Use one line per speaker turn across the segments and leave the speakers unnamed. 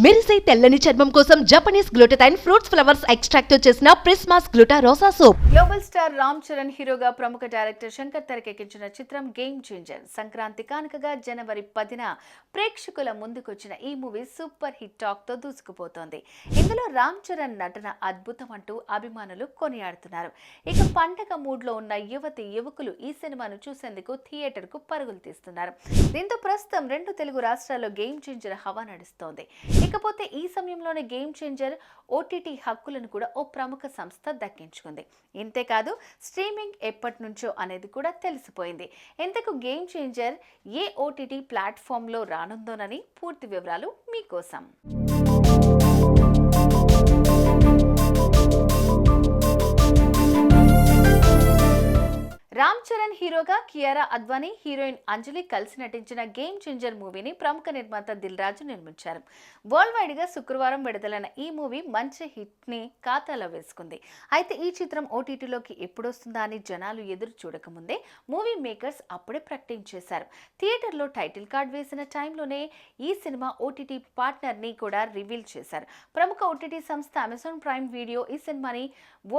మెరిసే తెల్లని చర్మం కోసం జపనీస్ గ్లూటథైన్ ఫ్రూట్స్ ఫ్లవర్స్ ఎక్స్ట్రాక్ట్తో చేసిన Prismas Gluta Rosa soap
global star Ram Charan హీరోగా ప్రముఖ డైరెక్టర్ శంకర్ తెరకెక్కించిన చిత్రం గేమ్ చేంజర్ సంక్రాంతి కానుకగా జనవరి పదిన ప్రేక్షకుల ముందుకొచ్చిన ఈ మూవీ సూపర్ హిట్ టాక్తో దూసుకుపోతోంది. ఇందులో రామ్ చరణ్ నటన అద్భుతం అంటూ అభిమానులు కొనియాడుతున్నారు. ఇక పండగ మూడ్లో ఉన్న యువతి యువకులు ఈ సినిమాను చూసేందుకు థియేటర్కు పరుగులు తీస్తున్నారు. దీంతో ప్రస్తుతం రెండు తెలుగు రాష్ట్రాల్లో గేమ్ చేంజర్ హవా నడుస్తోంది. ఇకపోతే ఈ సమయంలోనే గేమ్ చేంజర్ ఓటీటీ హక్కులను కూడా ఓ ప్రముఖ సంస్థ దక్కించుకుంది. ఇంతేకాదు స్ట్రీమింగ్ ఎప్పటి నుంచో అనేది కూడా తెలిసిపోయింది. ఇంతకు గేమ్ చేంజర్ ఏ ఓటీటీ ప్లాట్ఫామ్లో రానుందోనని పూర్తి వివరాలు మీకోసం. రామ్ చరణ్ హీరోగా కియారా అద్వానీ హీరోయిన్ అంజలి కలిసి నటించిన గేమ్ చేంజర్ మూవీని ప్రముఖ నిర్మాత దిల్ రాజు నిర్మించారు. వరల్డ్ వైడ్గా శుక్రవారం విడుదలైన ఈ మూవీ మంచి హిట్ని ఖాతాలో వేసుకుంది. అయితే ఈ చిత్రం ఓటీటీలోకి ఎప్పుడొస్తుందా అని జనాలు ఎదురు చూడకముందే మూవీ మేకర్స్ అప్పుడే ప్రకటించేశారు. థియేటర్లో టైటిల్ కార్డ్ వేసిన టైంలోనే ఈ సినిమా ఓటీటీ పార్ట్నర్ని కూడా రివీల్ చేశారు. ప్రముఖ ఓటీటీ సంస్థ అమెజాన్ ప్రైమ్ వీడియో ఈ సినిమాని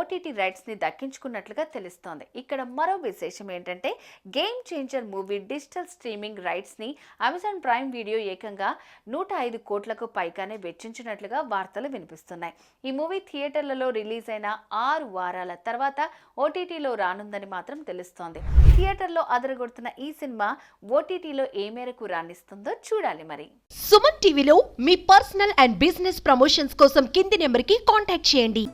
ఓటీటీ రైట్స్ని దక్కించుకున్నట్లుగా తెలుస్తోంది. ఇక్కడ మరో విశేషం ఏంటంటే Game Changer movie digital streaming రైట్స్ని Amazon Prime video ఏకంగా నూట ఐదు కోట్లకు పైగానే వెచ్చించినట్లుగా వార్తలు వినిపిస్తున్నాయి. ఈ మూవీ థియేటర్లలో రిలీజ్ అయిన ఆరు వారాల తర్వాత ఓటీటీలో రానుందని మాత్రం తెలుస్తోంది. థియేటర్లో అదరగొడుతున్న ఈ సినిమా ఓటీటీలో ఏ మేరకు రాణిస్తుందో చూడాలి మరి.
సుమన్ టీవీలో మీ పర్సనల్ అండ్ బిజినెస్ ప్రమోషన్స్ కోసం కింది నెంబర్కి కాంటాక్ట్ చేయండి.